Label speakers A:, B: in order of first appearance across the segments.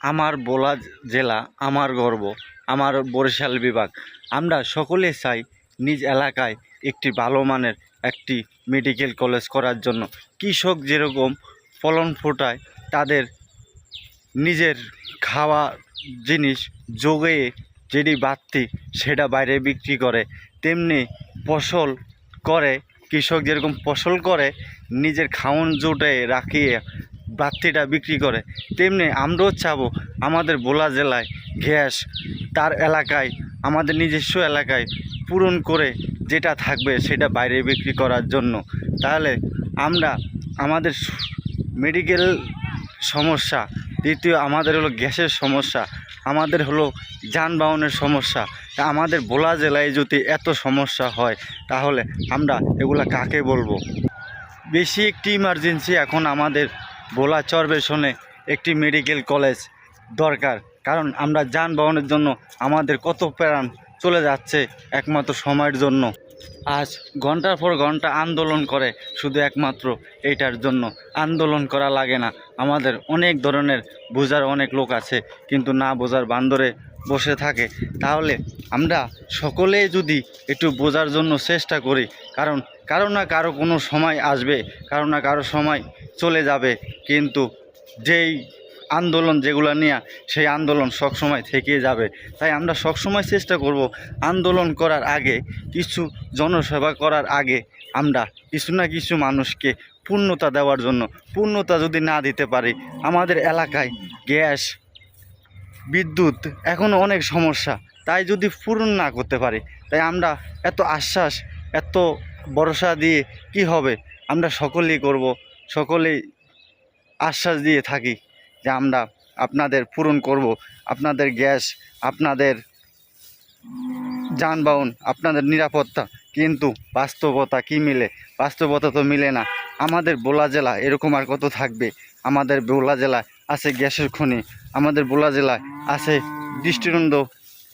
A: আমার বোলা জেলা, আমার গর্ব, আমার বরিশাল বিভাগ। আমরা সকলে চাই নিজ এলাকায় একটি ভালো মানের একটি মেডিকেল কলেজ করার জন্য। কৃষক যেরকম ফলন ফোটায়, তাদের নিজের খাওয়া জিনিস যোগে যেটি বাড়তি সেটা বাইরে বিক্রি করে, তেমনি ফসল করে, কৃষক যেরকম ফসল করে, নিজের খাওন জোটে রাখিয়ে বাড়তিটা বিক্রি করে। তেমনি আমরাও চাবো আমাদের বোলা জেলায় গ্যাস তার এলাকায়, আমাদের নিজস্ব এলাকায় পূরণ করে যেটা থাকবে সেটা বাইরে বিক্রি করার জন্য। তাহলে আমরা আমাদের মেডিকেল সমস্যা, দ্বিতীয় আমাদের হলো গ্যাসের সমস্যা, আমাদের হলো যানবাহনের সমস্যা। আমাদের বোলা জেলায় যদি এত সমস্যা হয়, তাহলে আমরা এগুলা কাকে বলব? বেশি একটি ইমার্জেন্সি এখন আমাদের বোলা চরবেশনে একটি মেডিকেল কলেজ দরকার। কারণ আমরা যানবাহনের জন্য আমাদের কত প্রাণ চলে যাচ্ছে একমাত্র সময়ের জন্য। আজ ঘণ্টার পর ঘণ্টা আন্দোলন করে শুধু একমাত্র এইটার জন্য। আন্দোলন করা লাগে না। আমাদের অনেক ধরনের বোঝার অনেক লোক আছে, কিন্তু না বোঝার বান্দরে বসে থাকে। তাহলে আমরা সকলে যদি একটু বোঝার জন্য চেষ্টা করি, কারণ কারও না কারও কোনো সময় আসবে, কারও না কারও সময় চলে যাবে। কিন্তু যেই আন্দোলন যেগুলো নিয়ে, সেই আন্দোলন সবসময় থেকে যাবে। তাই আমরা সবসময় চেষ্টা করব আন্দোলন করার আগে, কিছু জনসেবা করার আগে আমরা কিছু না কিছু মানুষকে পূর্ণতা দেওয়ার জন্য, পূর্ণতা যদি না দিতে পারি, আমাদের এলাকায় গ্যাস, বিদ্যুৎ এখনও অনেক সমস্যা। তাই যদি পূরণ না করতে পারি, তাই আমরা এত আশ্বাস, এত ভরসা দিয়ে কি হবে? আমরা সকলেই করব। সকলেই আশ্বাস দিয়ে থাকি যে আমরা আপনাদের পূরণ করব, আপনাদের গ্যাস, আপনাদের যানবাহন, আপনাদের নিরাপত্তা, কিন্তু বাস্তবতা কি মিলে? বাস্তবতা তো মিলে না। আমাদের বোলা জেলা এরকম আর কত থাকবে? আমাদের বোলা জেলায় আছে গ্যাসের খনি, আমাদের বোলা জেলায় আছে দৃষ্টিনন্দ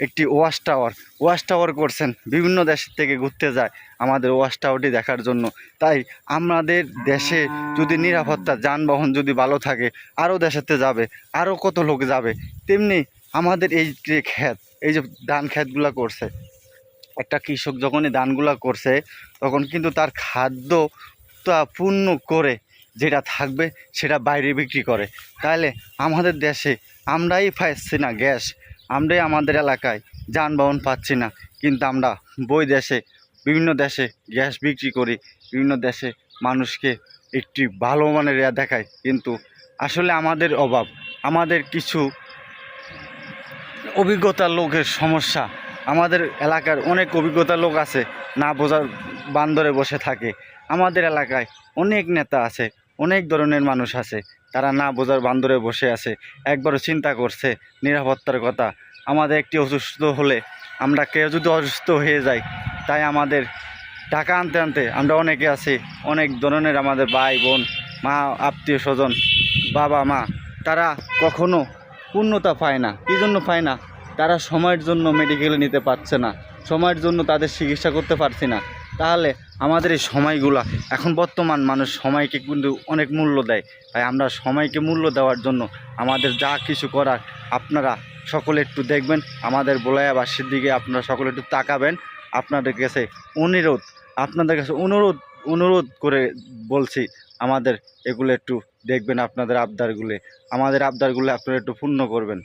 A: একটি ওয়াশ টাওয়ার। ওয়াশ টাওয়ার করছেন বিভিন্ন দেশ থেকে ঘুরতে যায় আমাদের ওয়াশ টাওয়ারটি দেখার জন্য। তাই আমাদের দেশে যদি নিরাপত্তা, যানবাহন যদি ভালো থাকে, আরও দেশেতে যাবে, আরও কত লোক যাবে, তেমনি আমাদের এই যে ক্ষেত, এই যে ধান ক্ষেতগুলো করছে, একটা কৃষক যখনই ধানগুলা করছে, তখন কিন্তু তার খাদ্যটা পূর্ণ করে যেটা থাকবে সেটা বাইরে বিক্রি করে। তাহলে আমাদের দেশে আমরাই পাচ্ছি না গ্যাস। আমরাই আমাদের এলাকায় যানবাহন পাচ্ছি না। কিন্তু আমরা বই দেশে, বিভিন্ন দেশে গ্যাস বিক্রি করি, বিভিন্ন দেশে মানুষকে একটি ভালো মানের ইয়া দেখায়। কিন্তু আসলে আমাদের অভাব, আমাদের কিছু অভিজ্ঞতার লোকের সমস্যা। আমাদের এলাকার অনেক অভিজ্ঞতার লোক আছে, না বোঝার বান্দরে বসে থাকে। আমাদের এলাকায় অনেক নেতা আছে, অনেক ধরনের মানুষ আছে। তারা না বোঝার বান্দরে বসে আছে, একবারও চিন্তা করছে নিরাপত্তার কথা। আমাদের একটি অসুস্থ হলে আমরা কেউ যদি অসুস্থ হয়ে যাই, তাই আমাদের টাকা আনতে আনতে আমরা অনেকে আছি, অনেক ধরনের আমাদের ভাই, বোন, মা, আত্মীয় স্বজন, বাবা, মা, তারা কখনো পূর্ণতা পায় না। কী জন্য পায় না? তারা সময়ের জন্য মেডিকেলে নিতে পারছে না। সময়ের জন্য তাদের চিকিৎসা করতে পারছি না। তাহলে আমাদের এই সময়গুলা, এখন বর্তমান মানুষ সময়কে কিন্তু অনেক মূল্য দেয়। তাই আমরা সময়কে মূল্য দেওয়ার জন্য আমাদের যা কিছু করার আপনারা সকলে একটু দেখবেন। আমাদের বোলায়াবাসীর দিকে আপনারা সকলে একটু তাকাবেন। আপনাদের কাছে অনুরোধ, আপনাদের কাছে অনুরোধ অনুরোধ করে বলছি, আমাদের এগুলো একটু দেখবেন আপনাদের আবদারগুলো। আমাদের আবদারগুলো আপনারা একটু পূর্ণ করবেন।